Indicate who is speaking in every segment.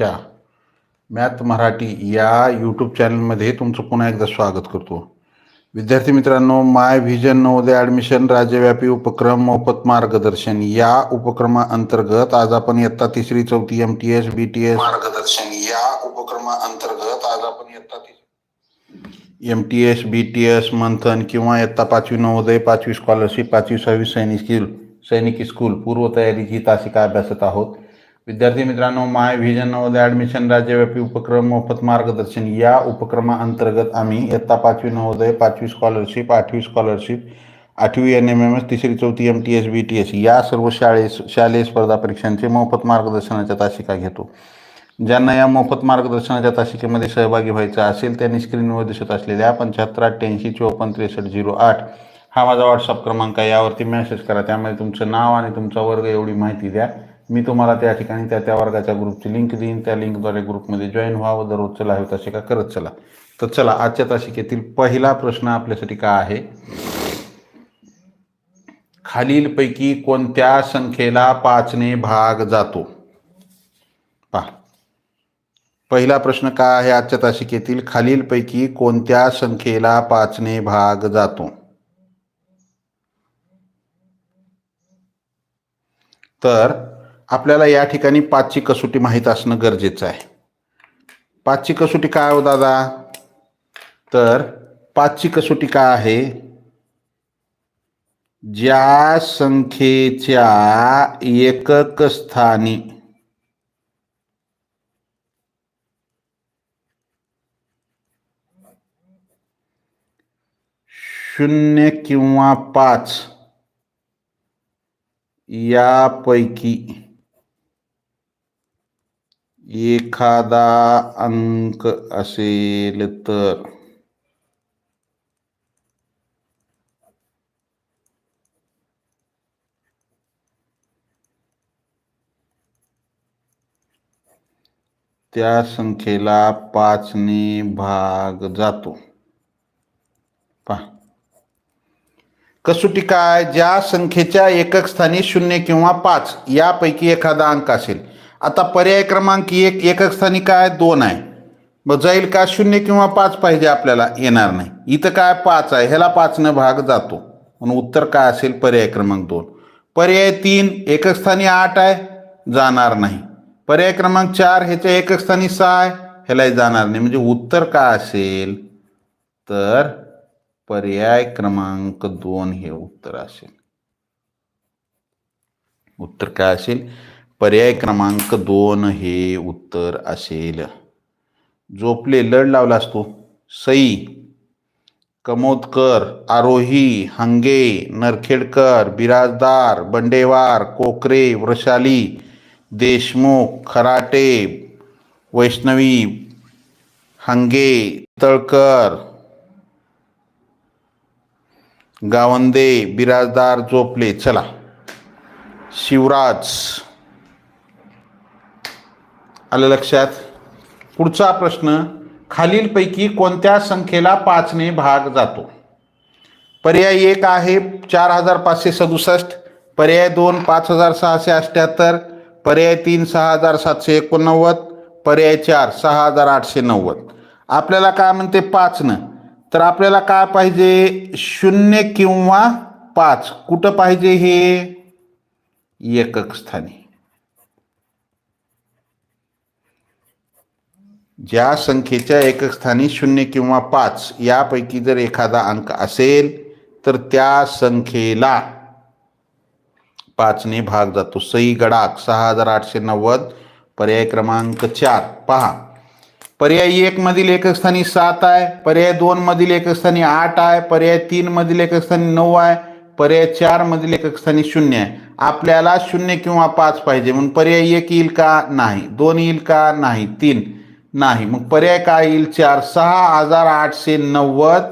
Speaker 1: अकॅडमीच्या math Marathi या YouTube चॅनलमध्ये तुमचं पुन्हा एकदा स्वागत करतो. विद्यार्थी मित्रांनो माय व्हिजन नवोदय ॲडमिशन राज्यव्यापी उपक्रम मोफत मार्गदर्शन. या उपक्रमाअंतर्गत आज आपण इयत्ता तिसरी चौथी M T S B T S मार्गदर्शन. या उपक्रमाअंतर्गत आज आपण इयत्ता तिसरी M T S B T S मंथन किंवा इयत्ता पाचवी नवोदय पाचवी स्कॉलरशिप पाचवी सहावी सैनिक स्किल सैनिकी स्कूल पूर्वतयारीची तासिका अभ्यासत आहोत. विद्यार्थी मित्रांनो माय व्हिजन नवोदय ॲडमिशन राज्यव्यापी उपक्रम मोफत मार्गदर्शन. या उपक्रमाअंतर्गत आम्ही इयत्ता पाचवी नवोदय पाचवी स्कॉलरशिप आठवी स्कॉलरशिप आठवी एन एम एम एस तिसरी चौथी M T S B T S या सर्व शाळे शालेय स्पर्धा परीक्षांचे मोफत मार्गदर्शनाच्या तासिका घेतो. ज्यांना या मोफत मार्गदर्शनाच्या तासिकेमध्ये सहभागी व्हायचं असेल त्यांनी स्क्रीनवर दिसत असलेल्या पंच्याहत्तर अठ्ठ्याऐंशी चोपन्न त्रेसष्ट झिरो आठ हा माझा व्हॉट्सअप क्रमांक आहे. यावरती मेसेज करा. त्यामध्ये तुमचं नाव आणि तुमचा वर्ग एवढी माहिती द्या. मी तुम्हाला त्या ठिकाणी त्या त्या वर्गाच्या ग्रुपची लिंक देईन. त्या लिंकद्वारे ग्रुपमध्ये जॉईन व्हावं. दररोजचं लाईव्ह तासिका करत चला. तर चला आजच्या तासिकेतील पहिला प्रश्न आपल्यासाठी काय आहे? खालीलपैकी कोणत्या संख्येला पाचने भाग जातो? पहा. पहिला प्रश्न काय आहे आजच्या तासिकेतील? खालीलपैकी कोणत्या संख्येला पाचने भाग जातो? तर आपल्याला या ठिकाणी पाचची कसोटी माहीत असणं गरजेचं आहे. पाचची कसोटी काय हो दादा? तर पाचची कसोटी काय आहे? ज्या संख्येच्या एकक स्थानी शून्य किंवा पाच यापैकी एखादा अंक असेल तर? त्या संख्येला पाचने भाग जातो. पहा. कसोटी काय? ज्या संख्येच्या एकक स्थानी शून्य किंवा पाच यापैकी एखादा अंक असेल. आता पर्याय क्रमांक एक एकक स्थानी काय? दोन आहे. मग जाईल का शून्य किंवा पाच पाहिजे आपल्याला? येणार नाही. इथं काय पाच आहे? ह्याला पाचनं भाग जातो. म्हणून उत्तर काय असेल? पर्याय क्रमांक दोन. पर्याय तीन एकक स्थानी आठ आहे जाणार नाही. पर्याय क्रमांक चार ह्याच्या एकक स्थानी सहा आहे ह्यालाही जाणार नाही. म्हणजे उत्तर काय असेल? तर पर्याय क्रमांक दोन हे उत्तर असेल. उत्तर काय असेल? पर्याय क्रमांक दोन हे उत्तर असेल. झोपले लढ लावला असतो सई कमोदकर आरोही हंगे नरखेडकर बिराजदार बंडेवार कोकरे वृषाली देशमुख खराटे वैष्णवी हंगे तळकर गावंदे बिराजदार झोपले. चला. शिवराज आलं लक्षात? पुढचा प्रश्न खालीलपैकी कोणत्या संख्येला पाचने भाग जातो? पर्याय एक आहे चार हजार पाचशे सदुसष्ट पर्याय दोन पाच हजार सहाशे अठ्ठ्याहत्तर पर्याय तीन सहा हजार सातशे एकोणनव्वद पर्याय चार सहा हजार आठशे नव्वद. आपल्याला काय म्हणते पाचनं? तर आपल्याला काय पाहिजे? शून्य किंवा पाच. कुठं पाहिजे हे? एकक स्थानी ज्या संख्येच्या एकस्थानी शून्य किंवा पाच यापैकी जर एखादा अंक असेल तर त्या संख्येला पाचने भाग जातो. सई गडाक सहा हजार आठशे नव्वद पर्याय क्रमांक चार. पहा. पर्याय एक मधील सात आहे पर्याय दोन मधील एकस्थानी आठ आहे पर्याय तीन मधील एकस्थानी नऊ आहे पर्याय चार मधील एककस्थानी शून्य आहे. आपल्याला शून्य किंवा पाच पाहिजे म्हणून पर्याय एक येईल का नाही दोन येईल का नाही तीन. नाही. मग पर्याय काय येईल? चार सहा हजार आठशे नव्वद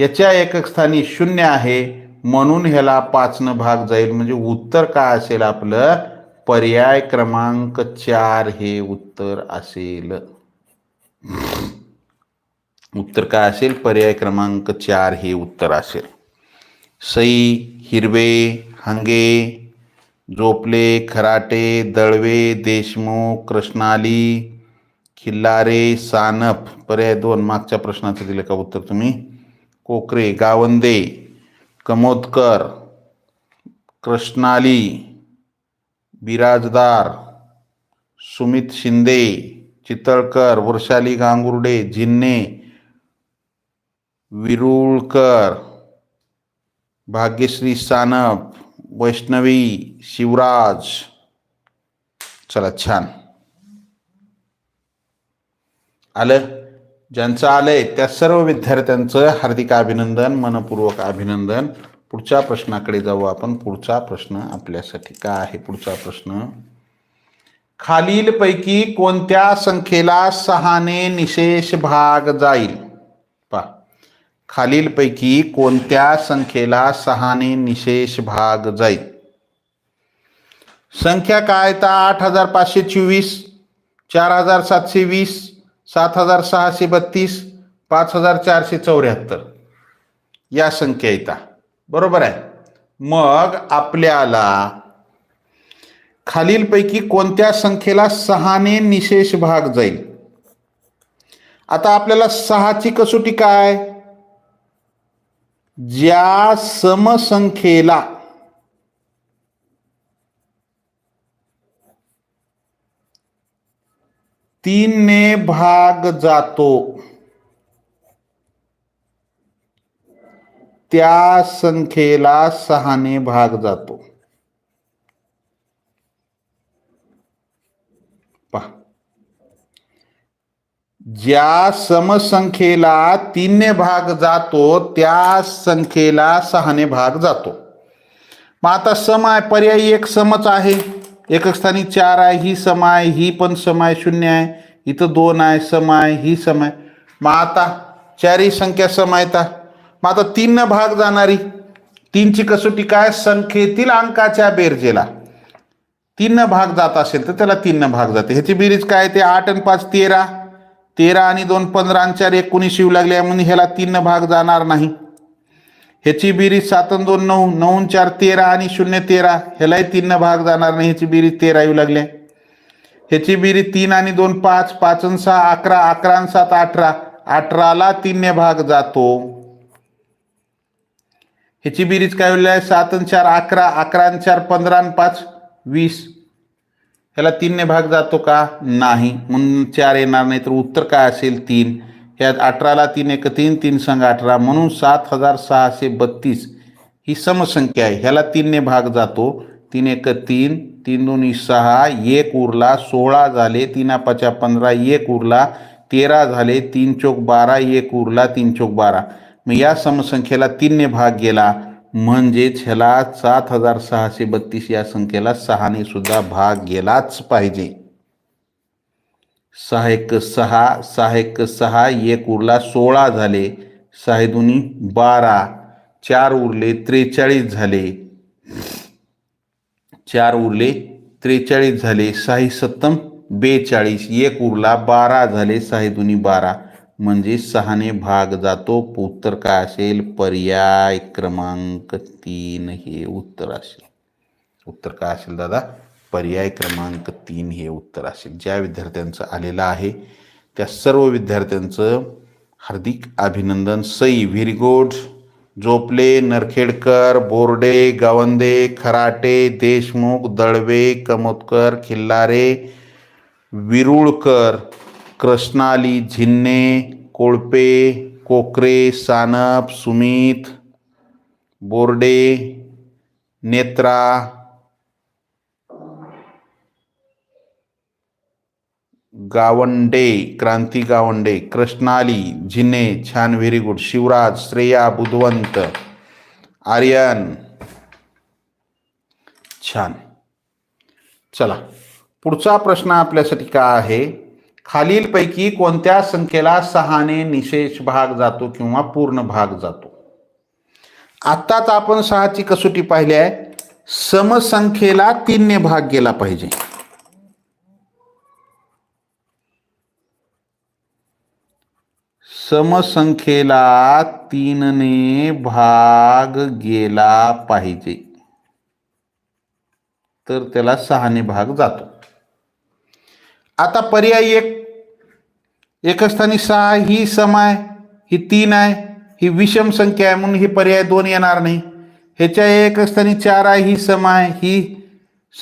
Speaker 1: याच्या एकक स्थानी शून्य आहे. म्हणून ह्याला पाचनं भाग जाईल. म्हणजे उत्तर काय असेल आपलं? पर्याय क्रमांक चार हे उत्तर असेल. उत्तर काय असेल? पर्याय क्रमांक चार हे उत्तर असेल. सई हिरवे हंगे झोपले खराटे दळवे देशमुख कृष्णाली खिल्लारे सानप. पर्याय दोन मागच्या प्रश्नाचं दिलं का उत्तर तुम्ही? कोकरे गावंदे कमोदकर कृष्णाली बिराजदार सुमित शिंदे चितळकर वर्षाली गांगुर्डे झिन्ने विरुळकर भाग्यश्री सानप वैष्णवी शिवराज. चला छान. आलं? ज्यांचं आलंय त्या सर्व विद्यार्थ्यांचं हार्दिक अभिनंदन मनपूर्वक अभिनंदन. पुढच्या प्रश्नाकडे जाऊ आपण. पुढचा प्रश्न आपल्यासाठी काय आहे? पुढचा प्रश्न. खालीलपैकी कोणत्या संख्येला सहाने निशेष भाग जाईल? पा खालीलपैकी कोणत्या संख्येला सहाने निशेष भाग जाईल? संख्या काय? तर आठ हजार पाचशे चोवीस चार हजार सातशे वीस सात हजार सहाशे बत्तीस पाच हजार चारशे चौऱ्याहत्तर. या संख्या येतात बरोबर आहे? मग आपल्याला खालीलपैकी कोणत्या संख्येला सहाने निशेष भाग जाईल? आता आपल्याला सहाची कसोटी काय? ज्या समसंख्येला तीनने भाग जातो. त्या संख्येला सहाने भाग जातो. पहा. ज्या समसंख्येला तीनने भाग जातो त्या संख्येला सहाने भाग जातो. मग आता सम आहे पर्यायी एक समच आहे. एकस्थानी चार आहे ही सम आहे ही पण सम आहे शून्य आहे. इथं दोन आहे सम आहे ही सम आहे. मग आता चारही संख्या सम आहेत. मग आता तीन भाग जाणारी तीनची कसोटी काय? संख्येतील अंकाच्या बेरजेला. तीन भाग जात असेल तर त्याला तीन भाग जाते. ह्याची बेरीज काय ते आठ आणि पाच तेरा. तेरा आणि दोन पंधरा आणि चार एकोणीस येऊ लागले म्हणून ह्याला तीन भाग जाणार नाही. ह्याची बेरीज सात दोन नऊ नऊ चार तेरा आणि शून्य तेरा. ह्यालाही तीननं भाग जाणार नाही. ह्याची बेरीज तेरा येऊ लागल्या. ह्याची बेरीज तीन आणि दोन पाच पाच आणि सहा अकरा अकरा सात अठरा. अठराला तीनने भाग जातो. ह्याची बेरीज काय होईल? आहे सात चार अकरा अकरा चार पंधरा पाच वीस. ह्याला तीनने भाग जातो का? नाही. म्हणून चार येणार नाही. तर उत्तर काय असेल? तीन. ह्यात अठराला तीन एक तीन तीन संघ अठरा म्हणून सात हजार सहाशे बत्तीस ही समसंख्या आहे. ह्याला तीनने भाग जातो. तीन एक तीन तीन दोन्ही सहा एक उरला सोळा झाले तीन पाचा पंधरा एक उरला तेरा झाले तीन चौक बारा एक उरला तीन चौक बारा. मग या समसंख्येला तीनने भाग गेला. म्हणजेच ह्याला सात हजार सहाशे बत्तीस या संख्येला सहाने सुद्धा भाग गेलाच पाहिजे. सहा एक सहा सहा एक सहा एक उरला सोळा झाले. सहा दोन्ही बारा चार उरले त्रेचाळीस झाले. चार उरले त्रेचाळीस झाले. सहा सत्तम बेचाळीस एक उरला बारा झाले. सहा दोन्ही बारा. म्हणजे सहाने भाग जातो. उत्तर काय असेल? पर्याय क्रमांक तीन हे उत्तर असेल. उत्तर काय असेल दादा? पर्याय क्रमांक तीन हे उत्तर असेल. ज्या विद्यार्थ्यांचं आलेलं आहे त्या सर्व विद्यार्थ्यांचं हार्दिक अभिनंदन. सई व्हेरी गुड जोपले नरखेडकर बोर्डे गवंदे खराटे देशमुख दळवे कमोदकर खिल्लारे विरुळकर कृष्णाली झिन्ने कोळपे कोकरे सानप सुमित बोर्डे नेत्रा गावंडे क्रांती गावंडे कृष्णाली जिने छान व्हेरी गुड शिवराज श्रेया बुधवंत आर्यन. छान. चला पुढचा प्रश्न आपल्यासाठी काय आहे? खालीलपैकी कोणत्या संख्येला सहाने निशेष भाग जातो किंवा पूर्ण भाग जातो? आत्ताच आपण सहाची कसोटी पाहिली आहे. समसंख्येला तीनने भाग गेला पाहिजे. समसंख्येला तीनने भाग गेला पाहिजे. तर त्याला सहाने भाग जातो. आता पर्याय एक. एकस्थानी सहा ही सम आहे ही तीन आहे ही विषम संख्या आहे म्हणून ही पर्याय दोन येणार नाही. ह्याच्या एकस्थानी चार आहे ही सम आहे ही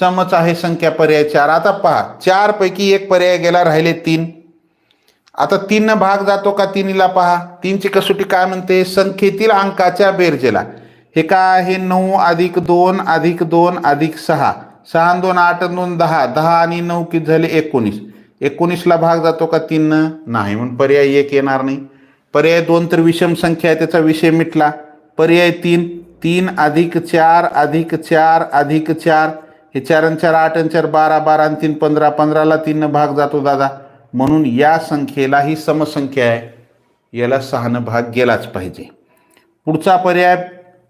Speaker 1: समच आहे संख्या पर्याय चार. आता पहा चार पैकी एक पर्याय गेला राहिले तीन. आता तीन भाग जातो का तिन्हीला पहा. तीनची कसोटी काय म्हणते? संख्येतील अंकाच्या बेरजेला. हे काय आहे नऊ अधिक दोन अधिक दोन अधिक सहा. सहा दोन आठ दोन दहा. दहा आणि नऊ किती झाले? एकोणीस. एकोणीसला भाग जातो का तीन? नाही म्हणून पर्याय एक येणार नाही. पर्याय दोन तर विषम संख्या आहे त्याचा विषय मिटला. पर्याय तीन तीन अधिक चार अधिक चार अधिक चार. हे चार आणि चार आठ आणि चार बारा बारा आणि तीन पंधरा. पंधराला तीन भाग जातो दादा. म्हणून या संख्येला ही समसंख्या आहे. याला सहानं भाग गेलाच पाहिजे. पुढचा पर्याय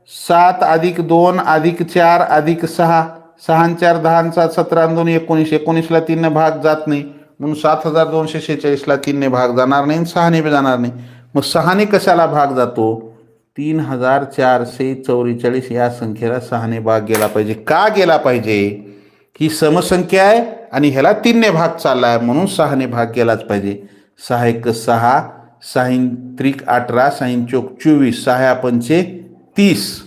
Speaker 1: सात अधिक दोन अधिक चार अधिक सहा. सहा चार दहा सात सतरा दोन एकोणीस. एकोणीसला तीनने भाग जात नाही. म्हणून सात हजार दोनशे शेहेचाळीसला तीनने भाग जाणार नाही आणि सहाने बी जाणार नाही. मग सहाने कशाला भाग जातो? तीन हजार चारशे चौवेचाळीस या संख्येला सहाने भाग गेला पाहिजे. का गेला पाहिजे? ही समसंख्या आहे आणि ह्याला तीनने भाग चालला आहे म्हणून सहाने भाग गेलाच पाहिजे. सहा एक सहा साईन त्रिक अठरा साईन चोक चोवीस सहा पंचे तीस.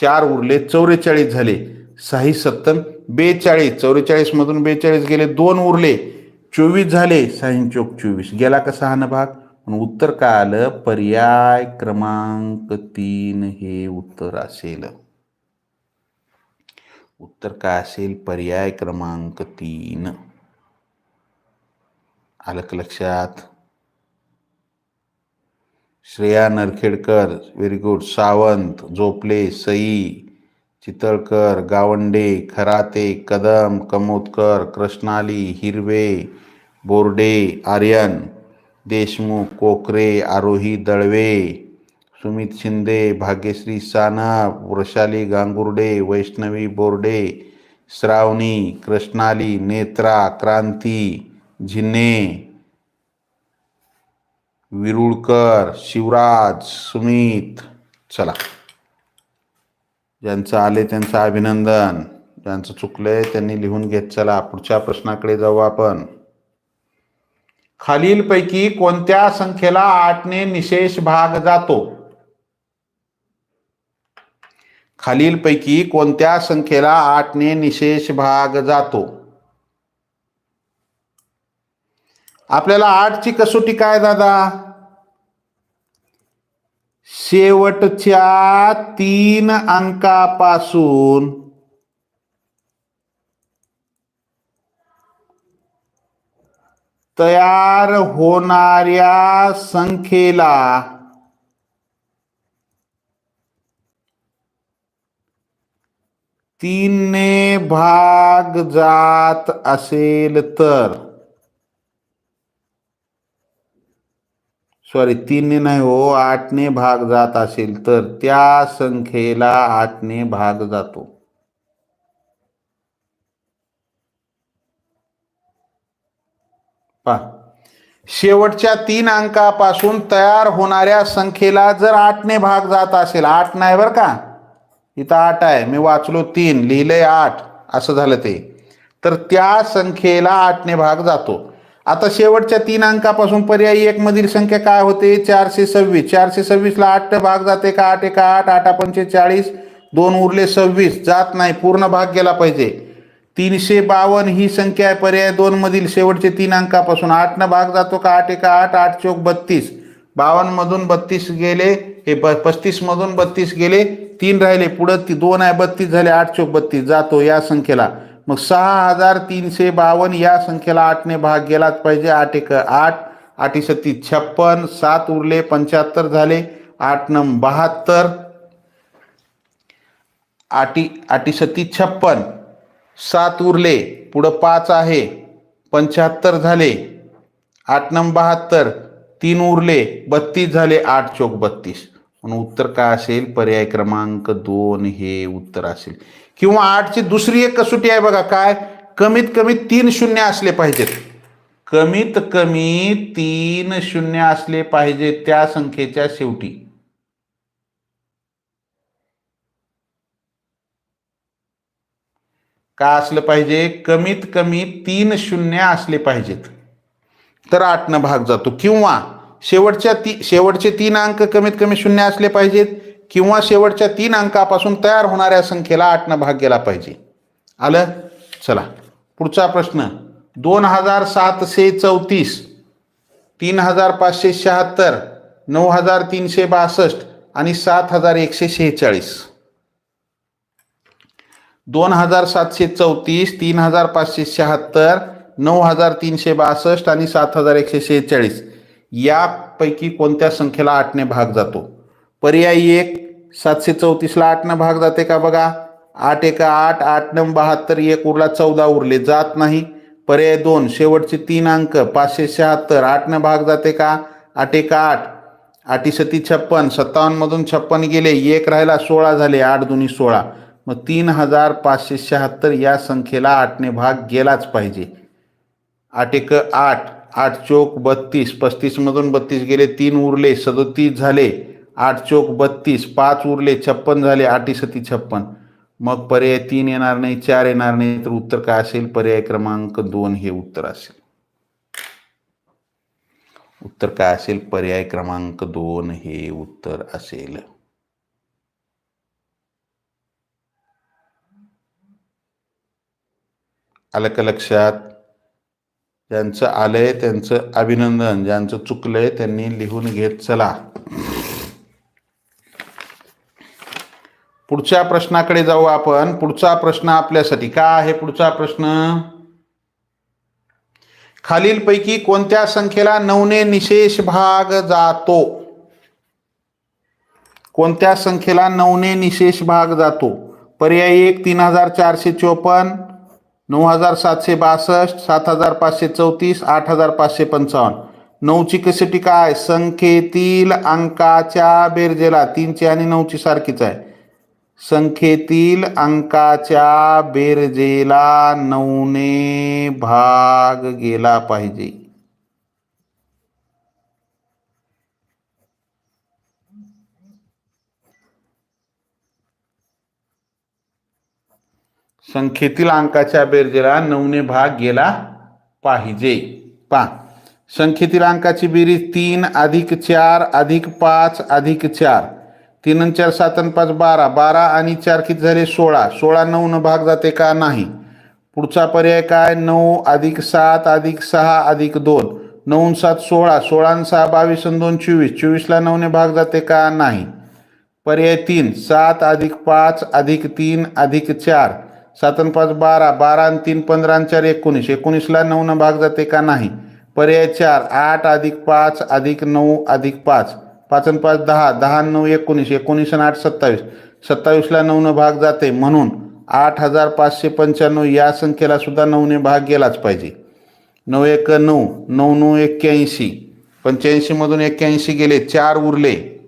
Speaker 1: चार उरले चौवेचाळीस झाले. सहा सत्तम बेचाळीस. चौवेचाळीसमधून बेचाळीस गेले दोन उरले. चोवीस झाले साईन चोक चोवीस. गेला का सहानं भाग? म्हणून उत्तर काय आलं? पर्याय क्रमांक तीन हे उत्तर असेल. उत्तर काय असेल? पर्याय क्रमांक तीन. आलं लक्षात? श्रेया नरखेडकर व्हेरी गुड सावंत झोपले सई चितळकर गावंडे खराते कदम कमोदकर कृष्णाली हिरवे बोर्डे आर्यन देशमुख कोकरे आरोही दळवे सुमित शिंदे भाग्यश्री सानप वृषाली गांगुर्डे वैष्णवी बोर्डे श्रावणी कृष्णाली नेत्रा क्रांती झिन्ने विरुळकर शिवराज सुमित. चला. ज्यांचं आले त्यांचं अभिनंदन. ज्यांचं चुकलंय त्यांनी लिहून घेत चला. पुढच्या प्रश्नाकडे जाऊ आपण. खालीलपैकी कोणत्या संख्येला आठने निशेष भाग जातो? खालीलपैकी कोणत्या संख्येला आठने निशेष भाग जातो? आपल्याला आठची कसोटी काय दादा? शेवटच्या तीन अंकापासून तयार होणाऱ्या संख्येला तीनने भाग जात असेल तर. सॉरी तीनने नाही हो आठने भाग जात असेल तर. त्या संख्येला आठने भाग जातो. पहा. शेवटच्या तीन अंकापासून तयार होणाऱ्या संख्येला जर आठने भाग जात असेल आठ नाही बरं का? इथं आठ आहे. मी वाचलो तीन लिहिलंय आठ. असं झालं ते. तर त्या संख्येला आठने भाग जातो. आता शेवटच्या तीन अंकापासून पर्यायी एक मधील संख्या काय होते? चारशे सव्वीस. चारशे सव्वीसला आठ भाग जाते का? आठ एका आठ आठ पंचे चाळीस दोन उरले सव्वीस. जात नाही. पूर्ण भाग गेला पाहिजे. तीनशे बावन्न ही संख्या आहे पर्याय दोन मधील शेवटचे तीन अंकापासून. आठनं भाग जातो का? आठ एका आठ आठ चौक बत्तीस. बावन्नमधून बत्तीस गेले. हे प पस्तीसमधून बत्तीस गेले. तीन राहिले पुढं ती दोन आहे बत्तीस झाले आठ चौक बत्तीस. जातो या संख्येला. मग सहा हजार तीनशे बावन्न या संख्येला आठने भाग गेलाच पाहिजे. आठ एक आठ. आठी सत्ती छप्पन. सात उरले पंच्याहत्तर झाले. आठ नम बहात्तर. आठी आठी सत्ती छप्पन. सात उरले पुढं पाच आहे. पंच्याहत्तर झाले. आठ नम बहात्तर. तीन उरले बत्तीस झाले आठ चौक बत्तीस. म्हणून उत्तर काय असेल? पर्याय क्रमांक दोन हे उत्तर असेल. किंवा आठची दुसरी एक कसोटी आहे बघा काय? कमीत कमी तीन शून्य असले पाहिजेत. कमीत कमी तीन शून्य असले पाहिजेत त्या संख्येच्या शेवटी. काय असलं पाहिजे? कमीत कमी तीन शून्य असले पाहिजेत. तर आठनं भाग जातो. किंवा शेवटच्या ती शेवटचे तीन अंक कमीत कमी शून्य असले पाहिजेत किंवा शेवटच्या तीन अंकापासून तयार होणाऱ्या संख्येला आठनं भाग गेला पाहिजे. आलं? चला. पुढचा प्रश्न. दोन हजार सातशे चौतीस तीन हजार पाचशे शहात्तर नऊ हजार तीनशे बासष्ट आणि सात हजार एकशे शेहेचाळीस. दोन हजार सातशे चौतीस तीन हजार पाचशे शहात्तर नऊ हजार तीनशे बासष्ट आणि सात हजार एकशे शेहेचाळीस. यापैकी कोणत्या संख्येला आठने भाग जातो? पर्यायी एक सातशे चौतीसला आठनं भाग जाते का बघा? आठ एका आठ आठ नऊ बहात्तर एक उरला चौदा उरले जात नाही. पर्याय दोन शेवटचे तीन अंक पाचशे शहात्तर आठनं भाग जाते का? आठ एका आठ आठी सती छप्पन सत्तावन्नमधून छप्पन गेले एक राहिला सोळा झाले आठ दोन्ही सोळा. मग तीन हजार पाचशे शहात्तर या संख्येला आठने भाग गेलाच पाहिजे. आठ एक आठ आठ चोक बत्तीस पस्तीसमधून बत्तीस गेले तीन उरले सदोतीस झाले आठ चोक बत्तीस पाच उरले छप्पन झाले आठी सती छप्पन. मग पर्याय तीन येणार नाही चार येणार नाही तर उत्तर काय असेल? पर्याय क्रमांक दोन हे उत्तर असेल. उत्तर काय असेल? पर्याय क्रमांक दोन हे उत्तर असेल. आलं का लक्षात? ज्यांचं आलंय त्यांचं अभिनंदन ज्यांचं चुकलंय त्यांनी लिहून घेत चला. पुढच्या प्रश्नाकडे जाऊ आपण. पुढचा प्रश्न आपल्यासाठी. का आहे पुढचा प्रश्न? खालीलपैकी कोणत्या संख्येला नवने निशेष भाग जातो? कोणत्या संख्येला नवने निशेष भाग जातो? पर्याय एक तीन हजार चारशे चोपन्न. नऊ हजार सातशे बासष्ट सात हजार पाचशे चौतीस आठ हजार पाचशे पंचावन्न. नऊची कसोटी काय? संख्येतील अंकाच्या बेरजेला तीनची आणि नऊची सारखीच आहे. संख्येतील अंकाच्या बेरजेला नऊने भाग गेला पाहिजे. संख्येतील अंकाच्या बेरजेला नऊने भाग गेला पाहिजे. पा संख्येतील अंकाची बेरीज तीन अधिक चार अधिक पाच अधिक चार. तीन आणि चार सात आणि पाच बारा. बारा आणि चार किती झाले? सोळा. सोळा नऊनं भाग जाते का? नाही. पुढचा पर्याय काय? नऊ अधिक सात अधिक सहा अधिक दोन. नऊ सात सोळा. सोळा सहा बावीस आणि दोन चोवीस. चोवीसला नऊने भाग जाते का? नाही. पर्याय तीन. सात अधिक पाच अधिक तीन अधिक चार. सात आणि पाच बारा बारा आणि तीन पंधरा आणि चार एकोणीस. एकोणीसला नऊनं भाग जाते का नाही? पर्याय चार आठ अधिक पाच अधिक नऊ अधिक पाच. पाच आणि पाच दहा. दहा नऊ एकोणीस. एकोणीस आणि आठ सत्तावीस. सत्तावीसला नऊनं भाग जाते. म्हणून आठ हजार पाचशे पंच्याण्णव या संख्येला सुद्धा नऊने भाग गेलाच पाहिजे. नऊ एक नऊ नऊ नऊ एक्क्याऐंशी. पंच्याऐंशीमधून एक्क्याऐंशी गेले चार उरले.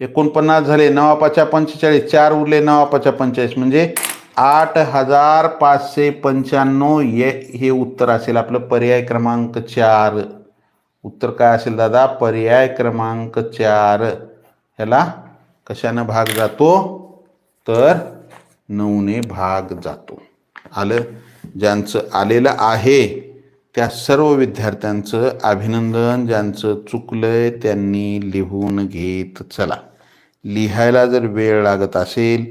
Speaker 1: एकोणपन्नास झाले नवापाच्या पंचेचाळीस चार उरले नवापाच्या पंचेचाळीस. म्हणजे आठ हजार पाचशे पंच्याण्णव ये हे उत्तर असेल आपलं पर्याय क्रमांक चार. उत्तर काय असेल दादा? पर्याय क्रमांक चार. ह्याला कशानं भाग जातो? तर नऊने भाग जातो. आलं? ज्यांचं आलेलं आहे त्या सर्व विद्यार्थ्यांचं अभिनंदन ज्यांचं चुकलंय त्यांनी लिहून घेत चला. लिहायला जर वेळ लागत असेल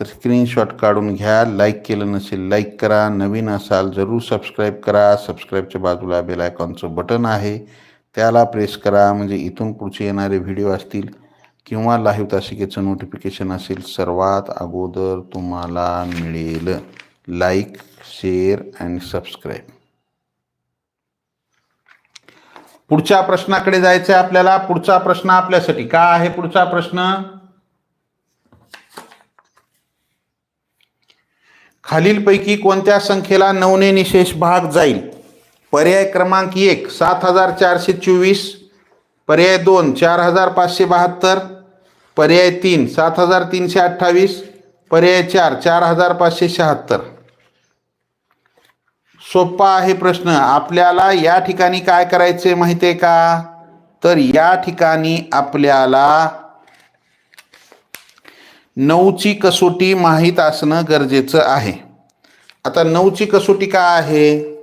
Speaker 1: तर स्क्रीनशॉट काढून घ्या. लाईक केलं नसेल लाईक करा. नवीन असाल जरूर सबस्क्राईब करा. सबस्क्राईबच्या बाजूला बेल आयकॉनचं बटन आहे. त्याला प्रेस करा. म्हणजे इथून पुढचे येणारे व्हिडिओ असतील किंवा लाईव्ह तासिकेचं नोटिफिकेशन असेल सर्वात अगोदर तुम्हाला मिळेल. लाईक शेअर अँड सबस्क्राईब पुढच्या प्रश्नाकडे जायचं आहे आपल्याला. पुढचा प्रश्न आपल्यासाठी. का आहे पुढचा प्रश्न? खालीलपैकी कोणत्या संख्येला नवने निशेष भाग जाईल? पर्याय क्रमांक एक सात हजार चारशे चोवीस. पर्याय दोन चार हजार पाचशे बहात्तर. पर्याय तीन सात हजार तीनशे अठ्ठावीस. पर्याय चार चार हजार पाचशे शहात्तर. सोपा आहे प्रश्न. आपल्याला या ठिकाणी काय करायचे माहिती आहे का? तर या ठिकाणी आपल्याला नऊची कसोटी माहीत असणं गरजेचं आहे. आता नऊची कसोटी काय आहे?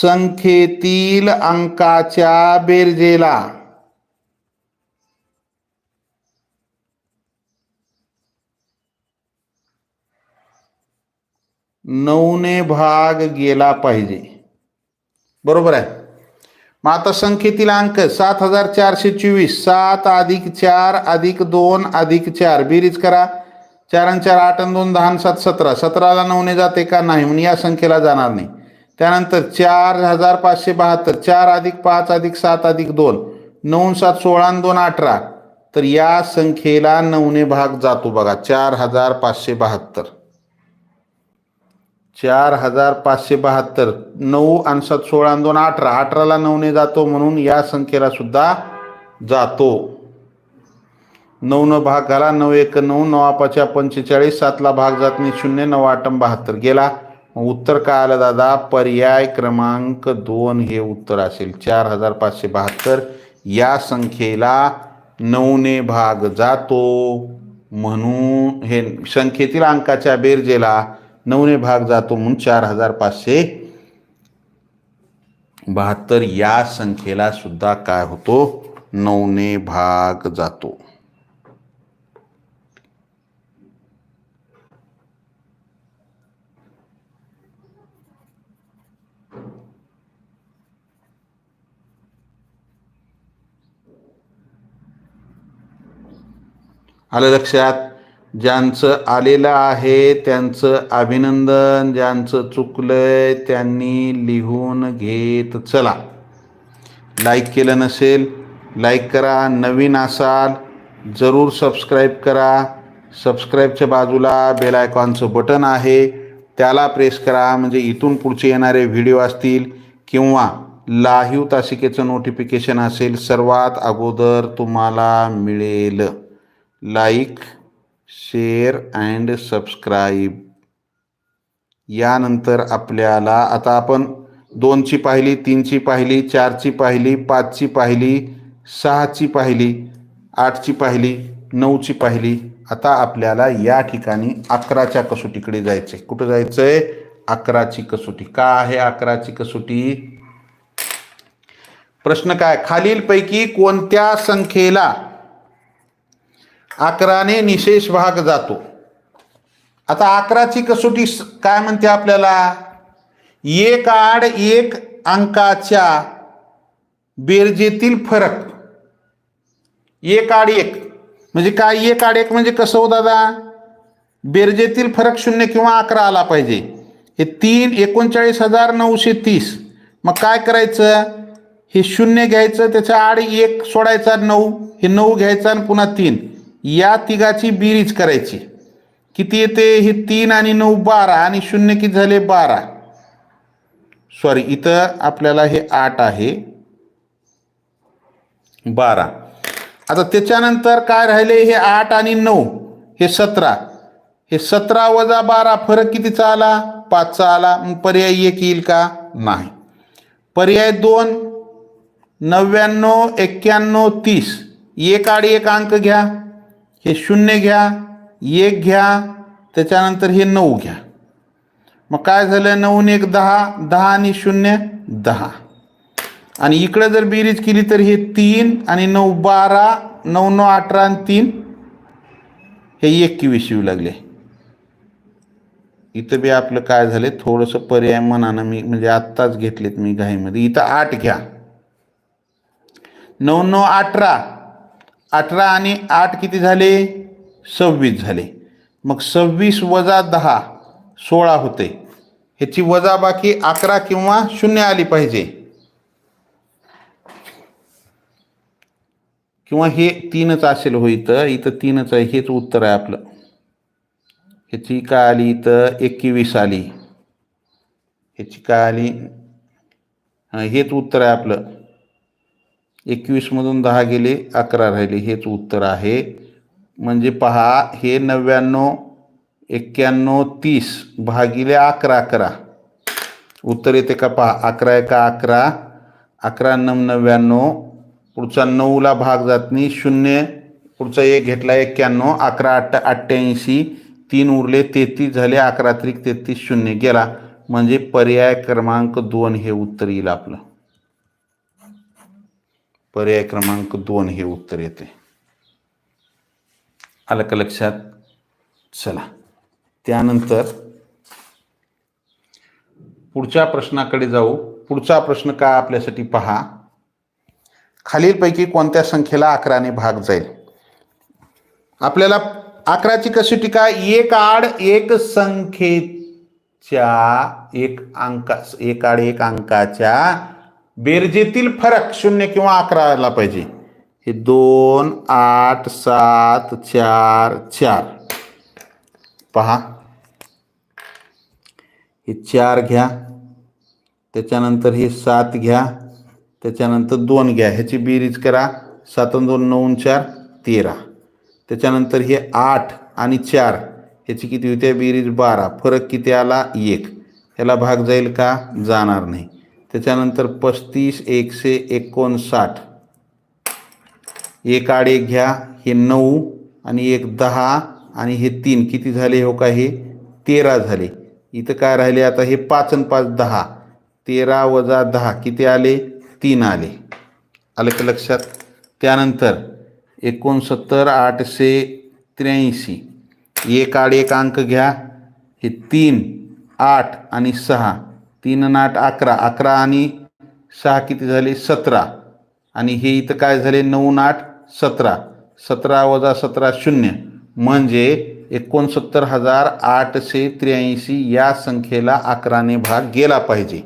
Speaker 1: संख्येतील अंकाच्या बेरजेला. नऊने भाग गेला पाहिजे. बरोबर आहे? मग आता संख्येतील अंक सात हजार चारशे चोवीस. सात अधिक चार अधिक दोन अधिक चार. बेरीज करा. चार आणि चार आठ आणि दोन दहा आणि सात सतरा. सतराला नऊने जाते का? नाही. म्हणून या संख्येला जाणार नाही. त्यानंतर चार हजार पाचशे बहात्तर. चार अधिक पाच अधिक सात अधिक दोन. नऊ सात सोळा आणि दोन अठरा. तर या संख्येला नऊने भाग जातो बघा. चार हजार पाचशे बहात्तर. चार हजार पाचशे बहात्तर. नऊ आणि सात सोळा दोन अठरा. अठराला नऊने जातो म्हणून या संख्येला सुद्धा जातो. नऊ न भाग घाला. नऊ एक नऊ. नऊ पाच्या पंचेचाळीस. सातला भाग जात नाही. शून्य. नऊ आठम बहात्तर. गेला. उत्तर काय आलं दादा? पर्याय क्रमांक दोन हे उत्तर असेल. चार हजार पाचशे बहात्तर. या संख्येला नऊने भाग जातो. म्हणून हे संख्येतील अंकाच्या बेरजेला नऊने भाग जातो म्हणून चार हजार पाचशे बहात्तर या संख्येला सुद्धा काय होतो? नऊने भाग जातो. आलं लक्षात? ज्यांचं आलेलं आहे त्यांचं अभिनंदन ज्यांचं चुकलंय त्यांनी लिहून घेत चला. लाईक केलं नसेल लाईक करा. नवीन असाल जरूर सबस्क्राईब करा. सबस्क्राईबच्या बाजूला बेल आयकॉनचं बटन आहे. त्याला प्रेस करा. म्हणजे इथून पुढचे येणारे व्हिडिओ असतील किंवा लाहीव तासिकेचं नोटिफिकेशन असेल सर्वात अगोदर तुम्हाला मिळेल. लाईक शेअर अँड सबस्क्राईब यानंतर आपल्याला आता आपण दोनची पाहिली तीनची पाहिली चारची पाहिली पाचची पाहिली सहाची पाहिली आठची पाहिली नऊची पाहिली. आता आपल्याला या ठिकाणी अकराच्या कसोटीकडे जायचंय. कुठं जायचंय? अकराची कसोटी. का आहे अकराची कसोटी? प्रश्न काय? खालीलपैकी कोणत्या संख्येला अकराने निशेष भाग जातो. आता अकराची कसोटी काय म्हणते आपल्याला? एक आड एक अंकाच्या बेरजेतील फरक. एक आड एक. म्हणजे काय एक आड एक म्हणजे कसं हो दादा? बेरजेतील फरक शून्य किंवा अकरा आला पाहिजे. हे तीन एकोणचाळीस हजार नऊशे तीस. मग काय करायचं? हे शून्य घ्यायचं त्याच्या आड एक सोडायचा नऊ. हे नऊ घ्यायचं आणि पुन्हा तीन. या तिघाची बिरीज करायची. किती येते? हे तीन आणि नऊ बारा आणि शून्य किती झाले? बारा. सॉरी इथं आपल्याला हे आठ आहे. बारा. आता त्याच्यानंतर काय राहिले? हे आठ आणि नऊ हे सतरा. हे सतरा वजा बारा फरक कितीचा आला? पाचचा आला. मग पर्याय एक येईल का? नाही. पर्याय दोन नव्याण्णव एक्क्याण्णव तीस. एक आड एक अंक घ्या. हे शून्य घ्या एक घ्या त्याच्यानंतर हे नऊ घ्या. मग काय झालं? नऊ एक दहा दहा आणि शून्य दहा. आणि इकडं जर बेरीज केली तर हे तीन आणि नऊ बारा नऊ नऊ अठरा आणि तीन हे एकवीस येऊ लागले. इथं बी आपलं काय झालं थोडंसं पर्याय मनानं मी म्हणजे आत्ताच घेतलेत मी घाईमध्ये. इथं आठ घ्या. नऊ नऊ अठरा अठरा आणि आठ किती झाले? सव्वीस झाले. मग सव्वीस वजा दहा सोळा होते. ह्याची वजा बाकी अकरा किंवा शून्य आली पाहिजे. किंवा हे तीनच असेल हो इथं इथं तीनच आहे हेच उत्तर आहे आपलं. ह्याची काय आली इथं? एकवीस आली. ह्याची काय आली? हेच उत्तर आहे आपलं. एकवीसमधून दहा गेले अकरा राहिले. हेच उत्तर आहे. म्हणजे पहा हे नव्याण्णव एक्क्याण्णव तीस भागिले अकरा अकरा. उत्तर येते का? पहा अकरा एका अकरा. अकरा नम नव्याण्णव. पुढचा नऊला भाग जात नाही. शून्य. पुढचा एक घेतला एक्क्याण्णव. अकरा अठ्ठा अठ्ठ्याऐंशी. तीन उरले तेहतीस झाले अकरा त्रिक तेहतीस शून्य. गेला. म्हणजे पर्याय क्रमांक दोन हे उत्तर येईल आपलं. पर्याय क्रमांक दोन हे उत्तर येते. आलं का लक्षात? चला. त्यानंतर पुढच्या प्रश्नाकडे जाऊ. पुढचा प्रश्न काय आपल्यासाठी पहा. खालीलपैकी कोणत्या संख्येला अकराने भाग जाईल? आपल्याला अकराची कशी टीका? एक आड एक संख्येच्या एक अंका एक आड एक अंकाच्या बेरजेतील फरक शून्य किंवा अकरा आला पाहिजे. हे दोन आठ सात चार चार. पहा. हे चार घ्या. त्याच्यानंतर हे सात घ्या. त्याच्यानंतर दोन घ्या. ह्याची बेरीज करा. सात आणि दोन नऊ चार तेरा. त्याच्यानंतर हे आठ आणि चार ह्याची किती होते? बेरीज बारा. फरक किती आला? एक. ह्याला भाग जाईल का? जाणार नाही. त्याच्यानंतर पस्तीस एकशे एकोणसाठ. एक आड एक घ्या हे नऊ आणि एक दहा आणि हे तीन. किती झाले हो का हे? तेरा झाले. इथं काय राहिले? आता हे पाच आणि पाच दहा. तेरा वजा दहा. किती आले? तीन आले. आलं का लक्षात? त्यानंतर एकोणसत्तर आठशे त्र्याऐंशी. एक आड एक अंक घ्या. हे तीन आठ आणि सहा. तीन नाट अकरा. अकरा आणि सहा किती झाले? सतरा. आणि हे इथं काय झाले? नऊ नाट आठ सतरा. सतरा वजा सतरा शून्य. म्हणजे एकोणसत्तर हजार आठशे त्र्याऐंशी या संख्येला अकराने भाग गेला पाहिजे.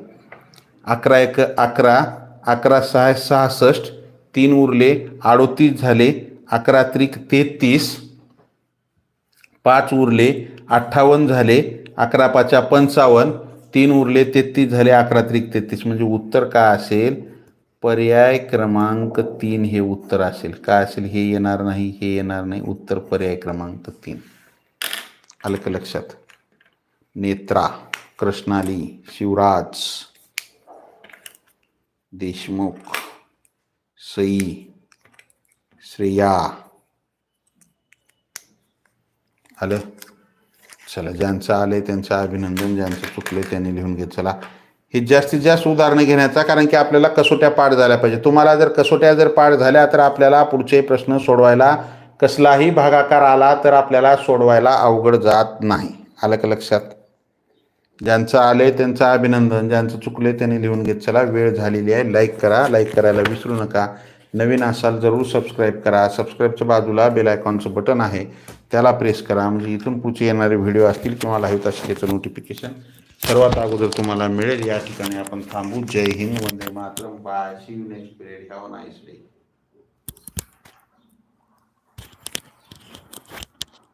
Speaker 1: अकरा एक अकरा. अकरा सहा सहासष्ट. तीन उरले अडोतीस झाले. अकरा त्रिक तेहतीस. पाच उरले अठ्ठावन्न झाले. अकरा पाचा पंचावन्न. तीन उरले तेहतीस झाले अकरा त्रिक तेहतीस. म्हणजे उत्तर काय असेल? पर्याय क्रमांक तीन हे उत्तर असेल. काय असेल? हे येणार नाही हे येणार नाही. उत्तर पर्याय क्रमांक तीन. आलं का लक्षात. नेत्रा कृष्णाली शिवराज देशमुख सई श्रेया. आलं? चला ज्यांचं आलंय त्यांचं अभिनंदन ज्यांचं चुकले त्यांनी लिहून घेत चला. हे जास्तीत जास्त उदाहरणं घेण्याचा कारण की आपल्याला कसोट्या पाठ झाल्या पाहिजे तुम्हाला जर कसोट्या जर पाठ झाल्या तर आपल्याला पुढचे प्रश्न सोडवायला कसलाही भागाकार आला तर आपल्याला सोडवायला अवघड जात नाही. आलं का लक्षात? ज्यांचं आले त्यांचं अभिनंदन ज्यांचं चुकले त्यांनी लिहून घेत चला. वेळ झालेली आहे. लाईक करा. लाईक करायला विसरू नका. नवीन असाल जरूर सबस्क्राईब करा. सबस्क्राईबच्या बाजूला बेल आयकॉनचं बटन आहे. त्याला प्रेस करा. म्हणजे इथून पुढचे येणारे व्हिडिओ असतील किंवा लाईव्ह असतील याचं नोटिफिकेशन सर्वात अगोदर तुम्हाला मिळेल. या ठिकाणी आपण थांबू. जय हिंद. वंदे Mataram. Bye see you next period have nice day